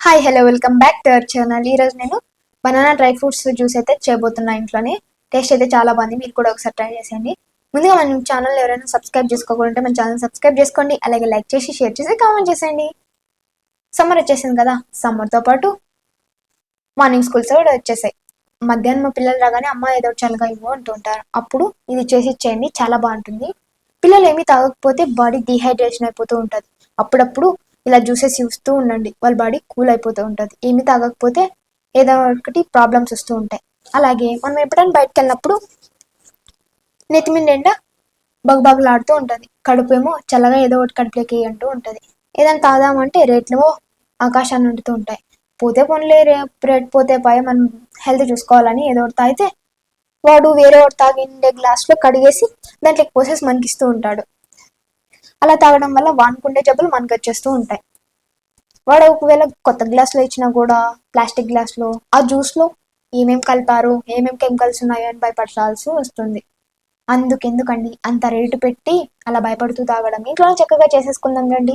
Hi hello welcome back to our channel ఈరోజు నేను banana dry fruits juice అయితే చేయబోతున్నా ఇంట్లోనే. టేస్ట్ అయితే చాలా బాగుంది. మీరు కూడా ఒకసారి ట్రై చేసేయండి. ముందుగా మన ఛానల్ ఎవరైనా సబ్స్క్రైబ్ చేసుకోకుంటే మన ఛానల్ సబ్స్క్రైబ్ చేసుకోండి. అలాగే లైక్ చేసి షేర్ చేసి కామెంట్ చేసేయండి. సమ్మర్ వచ్చేసింది కదా. సమ్మర్తో పాటు మార్నింగ్ స్కూల్స్ కూడా వచ్చేసాయి. మధ్యాహ్నం మా పిల్లలు రాగానే అమ్మ ఏదో చల్లగా ఇవ్వు అంటూ ఉంటారు అప్పుడు ఇది చేసి ఇచ్చేయండి చాలా బాగుంటుంది. పిల్లలు ఏమీ తాగకపోతే బాడీ డిహైడ్రేషన్ అయిపోతూ ఉంటుంది. అప్పుడప్పుడు ఇలా జ్యూసెస్ ఇస్తూ ఉండండి. వాళ్ళ బాడీ కూల్ అయిపోతూ ఉంటుంది. ఏమి తాగకపోతే ఏదో ఒకటి ప్రాబ్లమ్స్ వస్తూ ఉంటాయి. అలాగే మనం ఎప్పుడైనా బయటకు వెళ్ళినప్పుడు నెత్తిమింద ఎండ బగుబగులాడుతూ ఉంటుంది. కడుపు ఏమో చల్లగా ఏదో ఒకటి కడుపులోకి అంటూ ఉంటుంది. ఏదైనా తాదామంటే రేట్లు ఆకాశాన్ని అంటుతూ ఉంటాయి. పోతే పోన్లే రేపు రేట్ పోతే పై మనం హెల్త్ చూసుకోవాలని ఏదో ఒకటి తాగితే వాడు వేరే ఒకటి తాగిండే గ్లాస్లో కడిగేసి దాంట్లోకి పోసేసి మనకిస్తూ ఉంటాడు. అలా తాగడం వల్ల వానుకుండే జబ్బులు మనకు వచ్చేస్తూ ఉంటాయి. వాడు ఒకవేళ కొత్త గ్లాస్లో ఇచ్చినా కూడా ప్లాస్టిక్ గ్లాస్లో ఆ జ్యూస్లో ఏమేం కలిపారు ఏమేం కెమికల్స్ ఉన్నాయో అని భయపడాల్సి వస్తుంది. అందుకెందుకండి? అంత రేటు పెట్టి అలా భయపడుతూ తాగడం ఇంట్లో చక్కగా చేసేసుకుందాం రండి.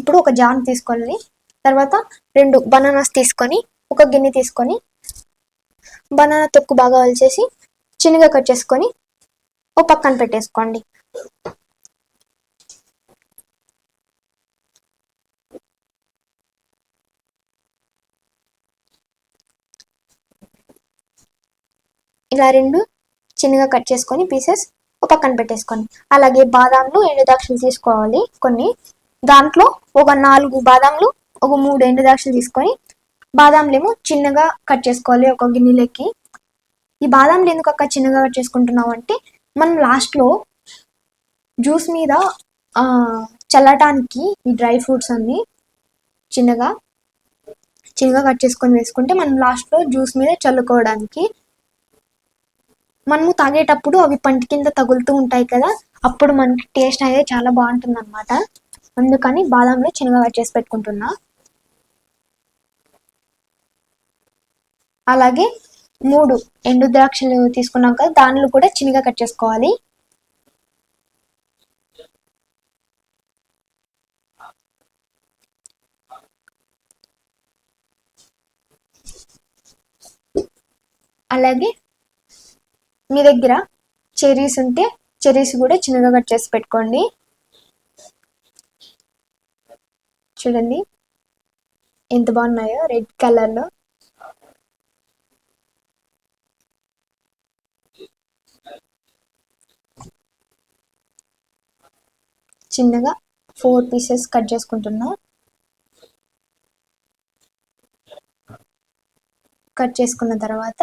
ఇప్పుడు ఒక జాన్ తీసుకొని తర్వాత రెండు బనానాస్ తీసుకొని ఒక గిన్నె తీసుకొని బనానా తొక్కు బాగా వలిచేసి చిన్నగా కట్ చేసుకొని ఓ పక్కన పెట్టేసుకోండి. ఇలా రెండు చిన్నగా కట్ చేసుకొని పీసెస్ ఒక పక్కన పెట్టేసుకోండి. అలాగే బాదాంలు ఎండు దాక్షలు తీసుకోవాలి కొన్ని. దాంట్లో ఒక నాలుగు బాదాంలు ఒక మూడు ఎండు దాక్షలు తీసుకొని బాదాంలేమో చిన్నగా కట్ చేసుకోవాలి ఒక గిన్నెలకి. ఈ బాదాంలు ఎందుకు అక్క చిన్నగా కట్ చేసుకుంటున్నావు అంటే మనం లాస్ట్లో జ్యూస్ మీద చల్లటానికి ఈ డ్రై ఫ్రూట్స్ అన్ని చిన్నగా చిన్నగా కట్ చేసుకొని వేసుకుంటే మనం లాస్ట్లో జ్యూస్ మీద చల్లుకోవడానికి మనము తాగేటప్పుడు అవి పంటి కింద తగులుతూ ఉంటాయి కదా అప్పుడు మనకి టేస్ట్ అనేది చాలా బాగుంటుంది అనమాట అందుకని బాదంలో చిన్నగా కట్ చేసి పెట్టుకుంటున్నా. అలాగే మూడు ఎండు ద్రాక్షలు తీసుకున్నాం కదా దానిలో కూడా చిన్నగా కట్ చేసుకోవాలి. అలాగే మీ దగ్గర చెరీస్ ఉంటే చెరీస్ కూడా చిన్నగా కట్ చేసి పెట్టుకోండి. చూడండి. ఎంత బాగున్నాయో రెడ్ కలర్లో. చిన్నగా ఫోర్ పీసెస్ కట్ చేసుకుంటున్నా. కట్ చేసుకున్న తర్వాత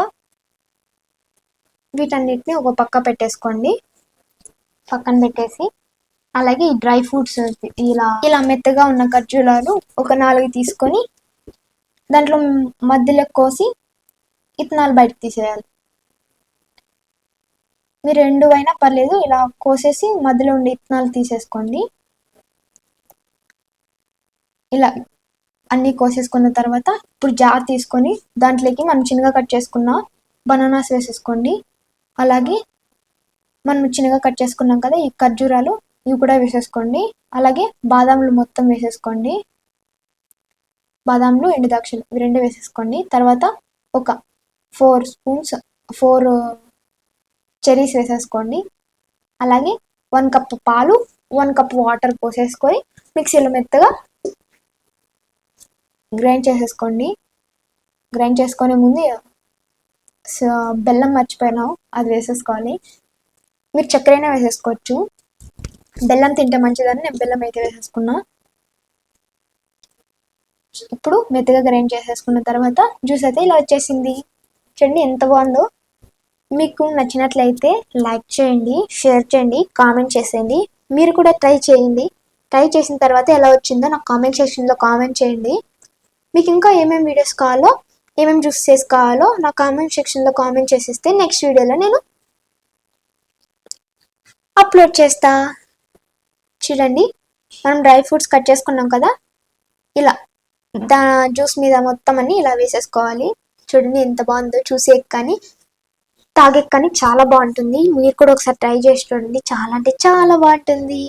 వీటన్నిటిని ఒక పక్క పెట్టేసుకోండి. పక్కన పెట్టేసి అలాగే ఈ డ్రై ఫ్రూట్స్ ఇలా ఇలా మెత్తగా ఉన్న ఖర్జూరాలు ఒక నాలుగు తీసుకొని దాంట్లో మధ్యలో కోసి ఇత్తనాలు బయట తీసేయాలి. మీరు రెండు అయినా పర్లేదు ఇలా కోసేసి మధ్యలో ఉండే ఇత్తనాలు తీసేసుకోండి. ఇలా అన్నీ కోసేసుకున్న తర్వాత ఇప్పుడు జార్ తీసుకొని దాంట్లోకి మనం చిన్నగా కట్ చేసుకున్న బనానాస్ వేసేసుకోండి. అలాగే మనం చిన్నగా కట్ చేసుకున్నాం కదా ఈ ఖర్జూరాలు ఇవి కూడా వేసేసుకోండి. అలాగే బాదాములు మొత్తం వేసేసుకోండి. బాదాములు ఎండు ద్రాక్షలు ఇవి రెండు వేసేసుకోండి. తర్వాత ఒక ఫోర్ స్పూన్స్ ఫోర్ చెరీస్ వేసేసుకోండి. అలాగే వన్ కప్ పాలు వన్ కప్ వాటర్ పోసేసుకొని మిక్సీలో మెత్తగా గ్రైండ్ చేసేసుకోండి. గ్రైండ్ చేసుకునే ముందు బెల్లం మర్చిపోయినావు అది వేసేసుకోవాలి మీరు చక్కెర అయినా వేసేసుకోవచ్చు. బెల్లం తింటే మంచిదని నేను బెల్లం అయితే వేసేసుకున్నా. ఇప్పుడు మెత్తగా గ్రైండ్ చేసేసుకున్న తర్వాత జ్యూస్ అయితే ఇలా వచ్చేసింది. చూడండి ఎంత బాగుందో. మీకు నచ్చినట్లయితే లైక్ చేయండి షేర్ చేయండి కామెంట్ చేసేయండి. మీరు కూడా ట్రై చేయండి. ట్రై చేసిన తర్వాత ఎలా వచ్చిందో నాకు కామెంట్ సెక్షన్లో కామెంట్ చేయండి. మీకు ఇంకా ఏమేమి వీడియోస్ కావాలో ఏమేమి జ్యూస్ చేసుకోవాలో నా కామెంట్ సెక్షన్లో కామెంట్ చేసేస్తే నెక్స్ట్ వీడియోలో నేను అప్లోడ్ చేస్తా. చూడండి మనం డ్రై ఫ్రూట్స్ కట్ చేసుకున్నాం కదా? ఇలా దా జ్యూస్ మీద మొత్తం అన్ని ఇలా వేసేసుకోవాలి. చూడండి ఎంత బాగుందో చూసే కానీ తాగే కానీ చాలా బాగుంటుంది. మీరు కూడా ఒకసారి ట్రై చేసి చూడండి. చాలా అంటే చాలా బాగుంటుంది.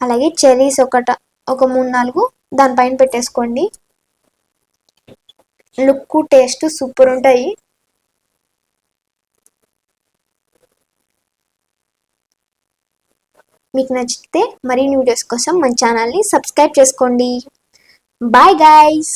అలాగే చెరీస్ ఒకట ఒక మూడు నాలుగు దానిపైన పెట్టేసుకోండి. లుక్ టేస్ట్ సూపర్ ఉంటాయి. మీకు నచ్చితే మరిన్ని వీడియోస్ కోసం మన ఛానల్ని సబ్స్క్రైబ్ చేసుకోండి. Bye guys!